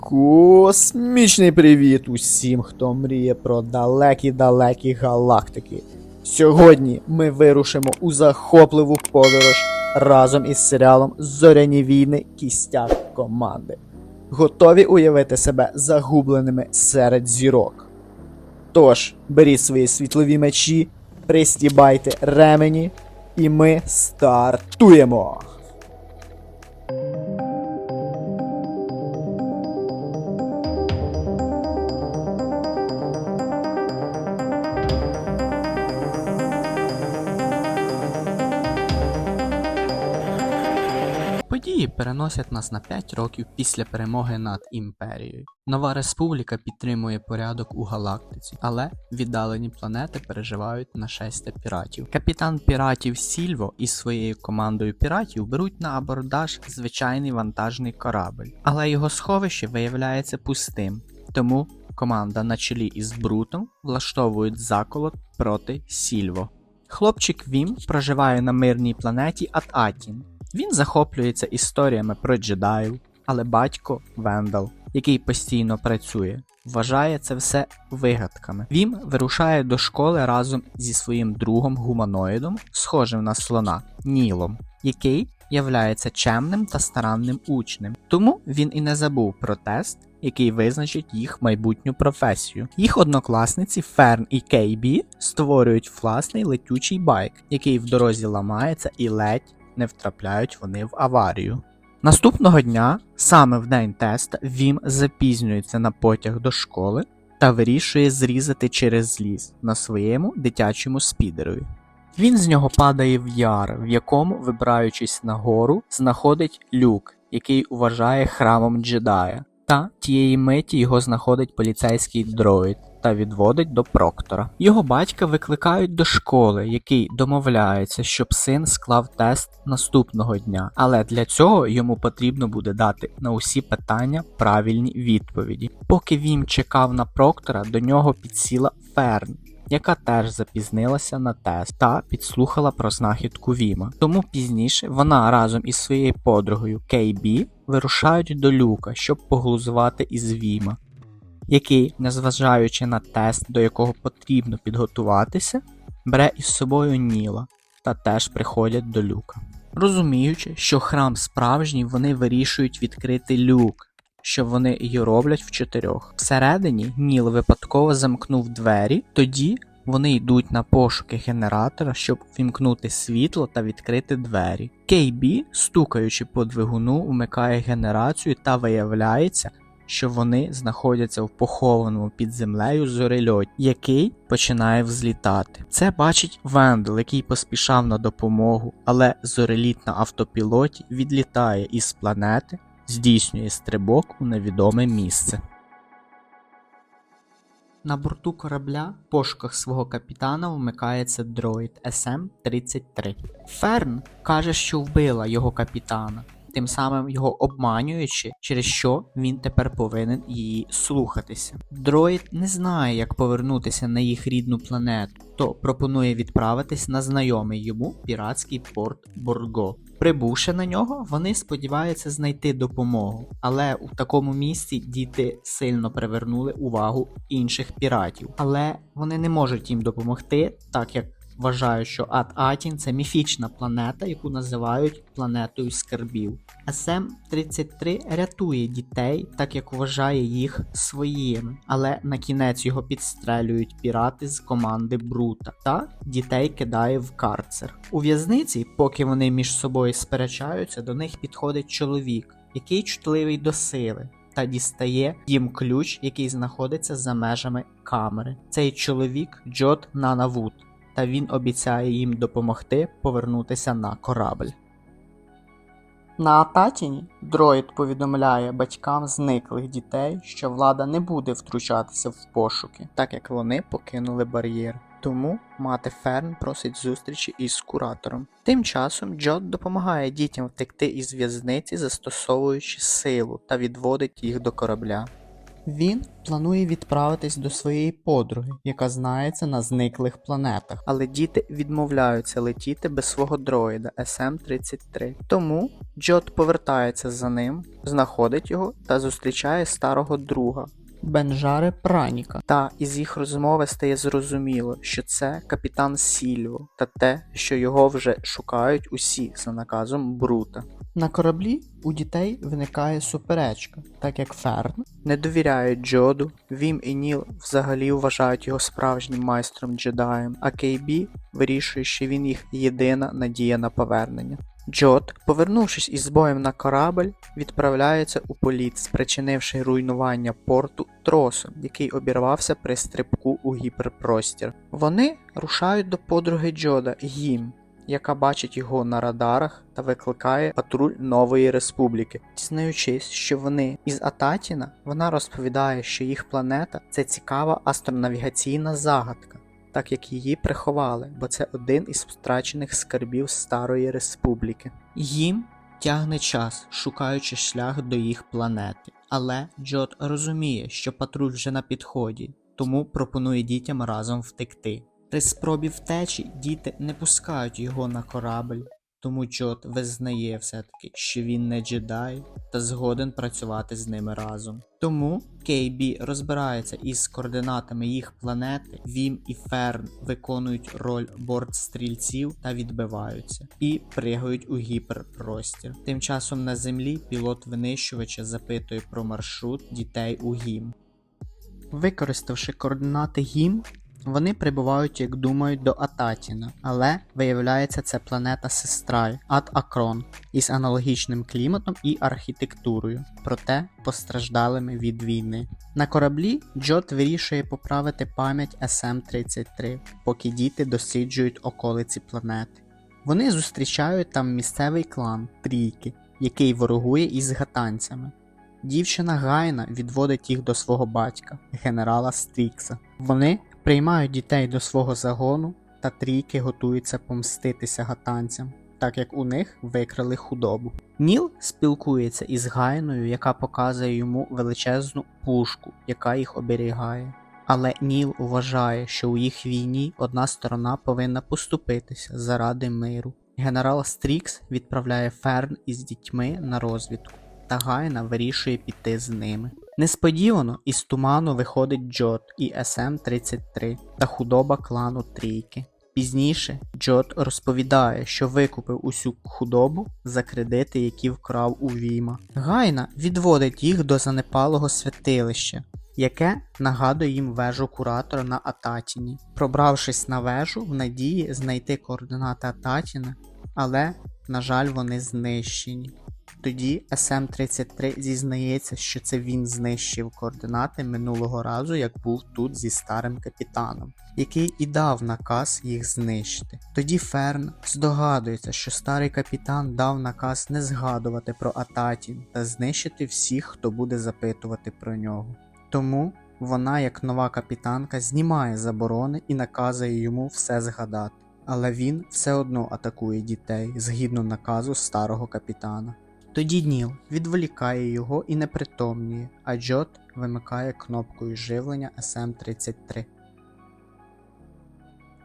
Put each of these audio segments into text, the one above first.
Космічний привіт усім, хто мріє про далекі-далекі галактики. Сьогодні ми вирушимо у захопливу подорож разом із серіалом Зоряні війни Кістяк команди. Готові уявити себе загубленими серед зірок. Тож, беріть свої світлові мечі, пристібайте ремені, і ми стартуємо! Переносять нас на 5 років після перемоги над імперією. Нова республіка підтримує порядок у галактиці, але віддалені планети переживають нашестя піратів. Капітан піратів Сільво із своєю командою піратів беруть на абордаж звичайний вантажний корабль, але його сховище виявляється пустим. Тому команда на чолі із Брутом влаштовують заколот проти Сільво. Хлопчик Вім проживає на мирній планеті Ат-Атін. Він захоплюється історіями про джедаїв, але батько Вендал, який постійно працює, вважає це все вигадками. Вім вирушає до школи разом зі своїм другом гуманоїдом, схожим на слона Нілом, який являється чемним та старанним учнем. Тому він і не забув про тест, який визначить їх майбутню професію. Їх однокласниці Ферн і Кейбі створюють власний летючий байк, який в дорозі ламається і ледь не втрапляють вони в аварію. Наступного дня, саме в день теста, Вім запізнюється на потяг до школи та вирішує зрізати через зліз на своєму дитячому спідерові. Він з нього падає в яр, в якому, вибираючись нагору, знаходить люк, який вважає храмом джедая. Та тієї миті його знаходить поліцейський дроїд та відводить до проктора. Його батька викликають до школи, який домовляється, щоб син склав тест наступного дня, але для цього йому потрібно буде дати на усі питання правильні відповіді. Поки він чекав на проктора, до нього підсіла Ферн. Яка теж запізнилася на тест та підслухала про знахідку Віма. Тому пізніше вона разом із своєю подругою Кейбі вирушають до люка, щоб поглузувати із Віма який, незважаючи на тест, до якого потрібно підготуватися, бере із собою Ніла та теж приходять до люка. Розуміючи, що храм справжній, вони вирішують відкрити люк, що вони і роблять в чотирьох. Всередині Ніл випадково замкнув двері, тоді вони йдуть на пошуки генератора, щоб вімкнути світло та відкрити двері. Кейбі, стукаючи по двигуну, вмикає генерацію та виявляється, що вони знаходяться в похованому під землею зорельоті, який починає взлітати. Це бачить Вендел, який поспішав на допомогу, але зореліт на автопілоті відлітає із планети, здійснює стрибок у невідоме місце. На борту корабля в пошуках свого капітана вмикається дроїд SM-33. Ферн каже, що вбила його капітана, тим самим його обманюючи, через що він тепер повинен її слухатися. Дроїд не знає, як повернутися на їх рідну планету, то пропонує відправитись на знайомий йому піратський порт Борго. Прибувши на нього, вони сподіваються знайти допомогу, але у такому місці діти сильно привернули увагу інших піратів. Але вони не можуть їм допомогти, так як вважають, що Ат-Атін це міфічна планета, яку називають планетою скарбів. СМ-33 рятує дітей, так як вважає їх своїми, але на кінець його підстрелюють пірати з команди Брута та дітей кидає в карцер. У в'язниці, поки вони між собою сперечаються, до них підходить чоловік, який чутливий до сили. Та дістає їм ключ, який знаходиться за межами камери. Цей чоловік Джот Нанавут, та він обіцяє їм допомогти повернутися на корабль. На Ататіні дроїд повідомляє батькам зниклих дітей, що влада не буде втручатися в пошуки, так як вони покинули бар'єр. Тому мати Ферн просить зустрічі із куратором. Тим часом Джот допомагає дітям втекти із в'язниці, застосовуючи силу та відводить їх до корабля. Він планує відправитись до своєї подруги, яка знається на зниклих планетах. Але діти відмовляються летіти без свого дроїда SM-33. Тому Джот повертається за ним, знаходить його та зустрічає старого друга. Бенжаре Праніка. Та із їх розмови стає зрозуміло, що це капітан Сільво, та те, що його вже шукають усі за наказом Брута. На кораблі у дітей виникає суперечка, так як Ферн не довіряє Джоду, Вім і Ніл взагалі вважають його справжнім майстром джедаєм, а Кейбі вирішує, що він їх єдина надія на повернення. Джот, повернувшись із боєм на корабль, відправляється у політ, спричинивши руйнування порту тросом, який обірвався при стрибку у гіперпростір. Вони рушають до подруги Джода Гім, яка бачить його на радарах та викликає патруль нової республіки. Дізнаючись, що вони із Ататіна, вона розповідає, що їх планета це цікава астронавігаційна загадка, так як її приховали, бо це один із втрачених скарбів Старої Республіки. Їм тягне час, шукаючи шлях до їх планети. Але Джот розуміє, що патруль вже на підході, тому пропонує дітям разом втекти. При спробі втечі діти не пускають його на корабль, тому Джот визнає все-таки, що він не джедай та згоден працювати з ними разом. Тому Кейбі розбирається із координатами їх планети, Вім і Ферн виконують роль бортстрільців та відбиваються, і пригають у гіперпростір. Тим часом на землі пілот винищувача запитує про маршрут дітей у гім. Використавши координати гім, вони прибувають, як думають, до Ататіна, але виявляється, це планета сестра Ат Акрон із аналогічним кліматом і архітектурою, проте постраждалими від війни. На кораблі Джот вирішує поправити пам'ять SM-33, поки діти досліджують околиці планети. Вони зустрічають там місцевий клан Трійки, який ворогує із гатанцями. Дівчина Гайна відводить їх до свого батька, генерала Стрікса. Вони приймають дітей до свого загону, та трійки готуються помститися гатанцям, так як у них викрали худобу. Ніл спілкується із Гайною, яка показує йому величезну пушку, яка їх оберігає. Але Ніл вважає, що у їх війні одна сторона повинна поступитися заради миру. Генерал Стрікс відправляє Ферн із дітьми на розвідку, та Гайна вирішує піти з ними. Несподівано із туману виходить Джот і СМ-33 та худоба клану Трійки. Пізніше Джот розповідає, що викупив усю худобу за кредити, які вкрав у Віма. Гайна відводить їх до занепалого святилища, яке нагадує їм вежу куратора на Ататіні. Пробравшись на вежу в надії знайти координати Ататіна, але, на жаль, вони знищені. Тоді СМ-33 зізнається, що це він знищив координати минулого разу, як був тут зі старим капітаном, який і дав наказ їх знищити. Тоді Ферн здогадується, що старий капітан дав наказ не згадувати про Ататін та знищити всіх, хто буде запитувати про нього. Тому вона, як нова капітанка, знімає заборони і наказує йому все згадати. Але він все одно атакує дітей згідно наказу старого капітана. Тоді Ніл відволікає його і непритомнює, а Джот вимикає кнопкою живлення SM-33.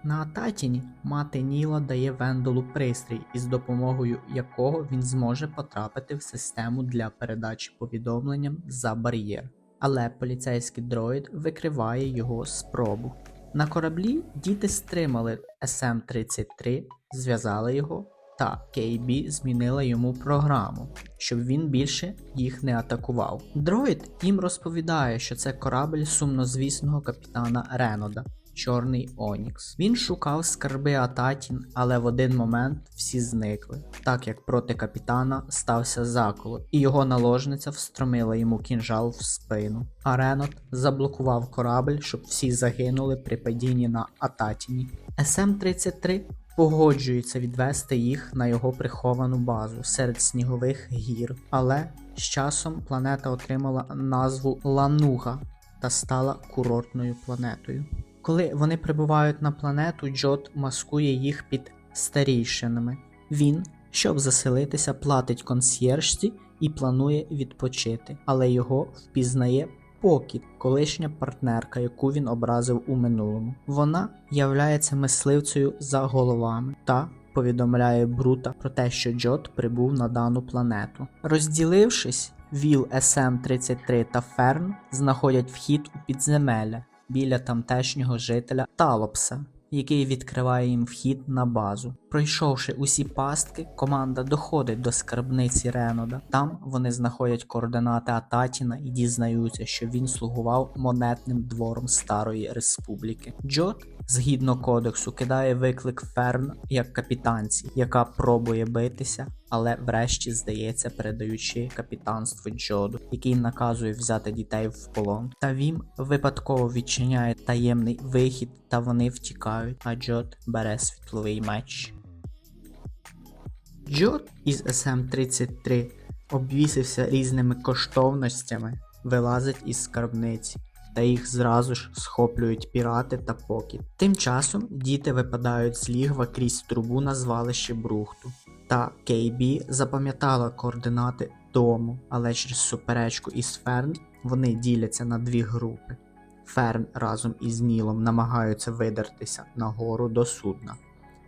На Ататіні мати Ніла дає Вендолу пристрій, із допомогою якого він зможе потрапити в систему для передачі повідомленням за бар'єр. Але поліцейський дроїд викриває його спробу. На кораблі діти стримали SM-33, зв'язали його та KB змінила йому програму, щоб він більше їх не атакував. Дроїд їм розповідає, що це корабль сумнозвісного капітана Ренода. Чорний Онікс. Він шукав скарби Ататін, але в один момент всі зникли, так як проти капітана стався заколот, і його наложниця встромила йому кінжал в спину. А Ренот заблокував корабль, щоб всі загинули при падінні на Ататіні. СМ-33 погоджується відвести їх на його приховану базу серед снігових гір. Але з часом планета отримала назву Лануга та стала курортною планетою. Коли вони прибувають на планету, Джот маскує їх під старійшинами. Він, щоб заселитися, платить консьєржці і планує відпочити, але його впізнає Покіт, колишня партнерка, яку він образив у минулому. Вона являється мисливцею за головами та повідомляє Брута про те, що Джот прибув на дану планету. Розділившись, Віл СМ-33 та Ферн знаходять вхід у підземелля біля тамтешнього жителя Талопса, який відкриває їм вхід на базу. Пройшовши усі пастки, команда доходить до скарбниці Ренода. Там вони знаходять координати Ататіна і дізнаються, що він слугував монетним двором Старої Республіки. Джот, згідно кодексу, кидає виклик Ферн як капітанці, яка пробує битися, але врешті здається, передаючи капітанство Джоду, який наказує взяти дітей в полон. Та він випадково відчиняє таємний вихід, та вони втікають, а Джод бере світловий меч. Джот із СМ-33 обвісився різними коштовностями, вилазить із скарбниці, та їх зразу ж схоплюють пірати та покіт. Тим часом діти випадають з лігва крізь трубу на звалище Брухту. Та Кейбі запам'ятала координати дому, але через суперечку із Ферн вони діляться на дві групи. Ферн разом із Нілом намагаються видертися нагору до судна,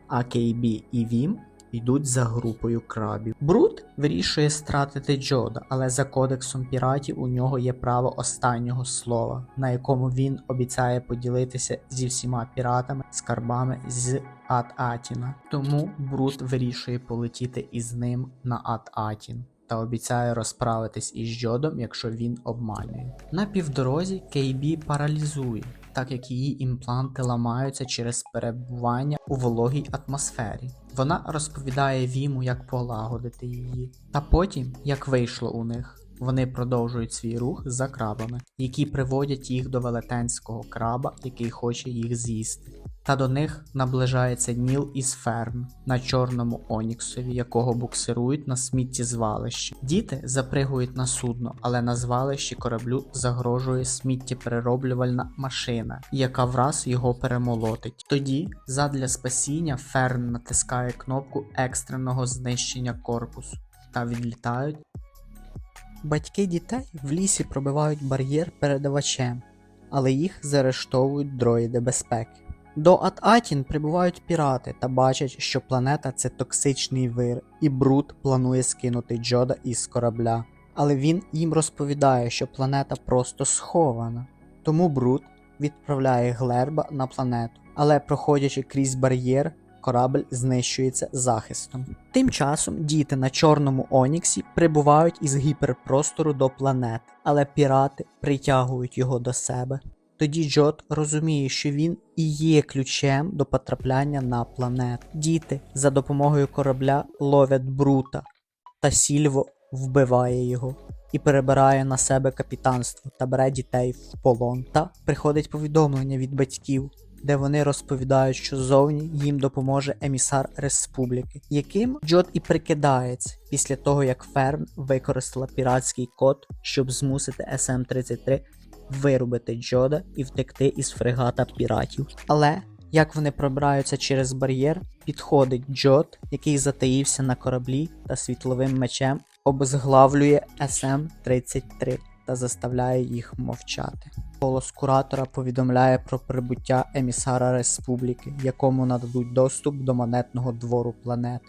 а Кейбі і Вім йдуть за групою крабів. Брут вирішує стратити Джода, але за кодексом піратів у нього є право останнього слова, на якому він обіцяє поділитися зі всіма піратами скарбами з Ат-Атіна. Тому Брут вирішує полетіти із ним на Ат-Атін. Та обіцяє розправитись із Джодом, якщо він обманює. На півдорозі Кейбі паралізує, так як її імпланти ламаються через перебування у вологій атмосфері. Вона розповідає Віму, як полагодити її. Та потім, як вийшло у них, вони продовжують свій рух за крабами, які приводять їх до велетенського краба, який хоче їх з'їсти. Та до них наближається Ніл із ферм на чорному оніксові, якого буксирують на сміттєзвалищі. Діти запригують на судно, але на звалищі кораблю загрожує сміттєперероблювальна машина, яка враз його перемолотить. Тоді, задля спасіння, Ферн натискає кнопку екстреного знищення корпусу та відлітають. Батьки дітей в лісі пробивають бар'єр передавачем, але їх заарештовують дроїди безпеки. До Ат-Атін прибувають пірати та бачать, що планета це токсичний вир, і Брут планує скинути Джода із корабля. Але він їм розповідає, що планета просто схована. Тому Брут відправляє Глерба на планету, але проходячи крізь бар'єр, корабль знищується захистом. Тим часом діти на чорному Оніксі прибувають із гіперпростору до планети, але пірати притягують його до себе. Тоді Джот розуміє, що він і є ключем до потрапляння на планету. Діти за допомогою корабля ловять Брута, та Сільво вбиває його і перебирає на себе капітанство та бере дітей в полон. Та приходить повідомлення від батьків, де вони розповідають, що зовні їм допоможе емісар республіки, яким Джот і прикидається після того, як Ферн використала піратський код, щоб змусити СМ-33 вирубити Джода і втекти із фрегата піратів. Але як вони пробираються через бар'єр, підходить Джод, який затаївся на кораблі та світловим мечем обезглавлює СМ-33 та заставляє їх мовчати. Голос куратора повідомляє про прибуття емісара республіки, якому нададуть доступ до монетного двору планети.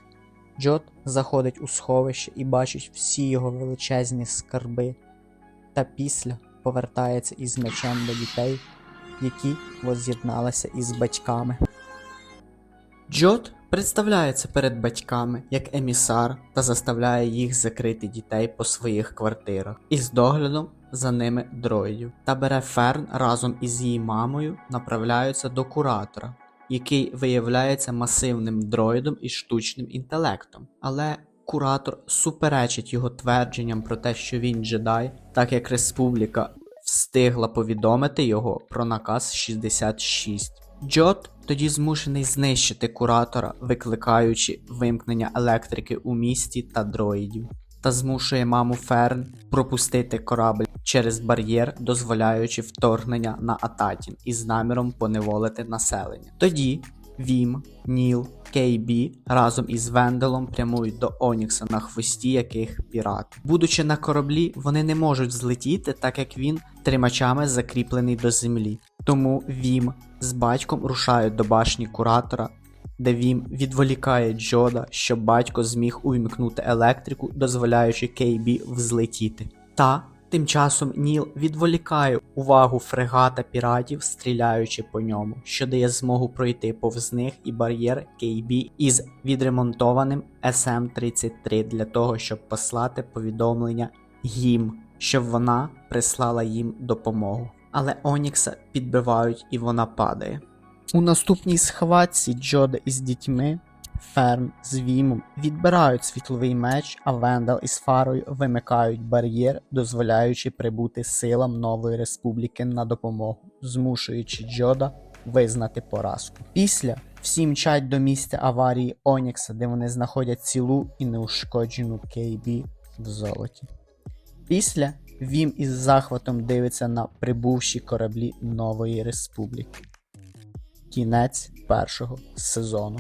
Джот заходить у сховище і бачить всі його величезні скарби, та після повертається із мечем до дітей, які воз'єдналися із батьками. Джот представляється перед батьками як емісар та заставляє їх закрити дітей по своїх квартирах із доглядом за ними дроїдів. Та бере Ферн разом із її мамою направляються до куратора, який виявляється масивним дроїдом із штучним інтелектом. Але куратор суперечить його твердженням про те, що він джедай, так як республіка встигла повідомити його про наказ 66. Джот тоді змушений знищити куратора, викликаючи вимкнення електрики у місті та дроїдів, та змушує маму Ферн пропустити корабль через бар'єр, дозволяючи вторгнення на Ататін із наміром поневолити населення. Тоді Вім, Ніл, Кейбі разом із Венделом прямують до Онікса, на хвості яких пірат. Будучи на кораблі, вони не можуть злетіти, так як він тримачами закріплений до землі. Тому Вім з батьком рушають до башні куратора, де Вім відволікає Джода, щоб батько зміг увімкнути електрику, дозволяючи Кейбі взлетіти. Та тим часом Ніл відволікає увагу фрегата піратів, стріляючи по ньому, що дає змогу пройти повз них і бар'єр KB із відремонтованим SM-33 для того, щоб послати повідомлення їм, щоб вона прислала їм допомогу. Але Онікса підбивають і вона падає. У наступній схватці Джода із дітьми Ферм з Вімом відбирають світловий меч, а Вендал із Фарою вимикають бар'єр, дозволяючи прибути силам нової республіки на допомогу, змушуючи Джода визнати поразку. Після всі мчать до місця аварії Онікса, де вони знаходять цілу і неушкоджену Кейбі в золоті. Після Вім із захватом дивиться на прибувші кораблі нової республіки. Кінець першого сезону.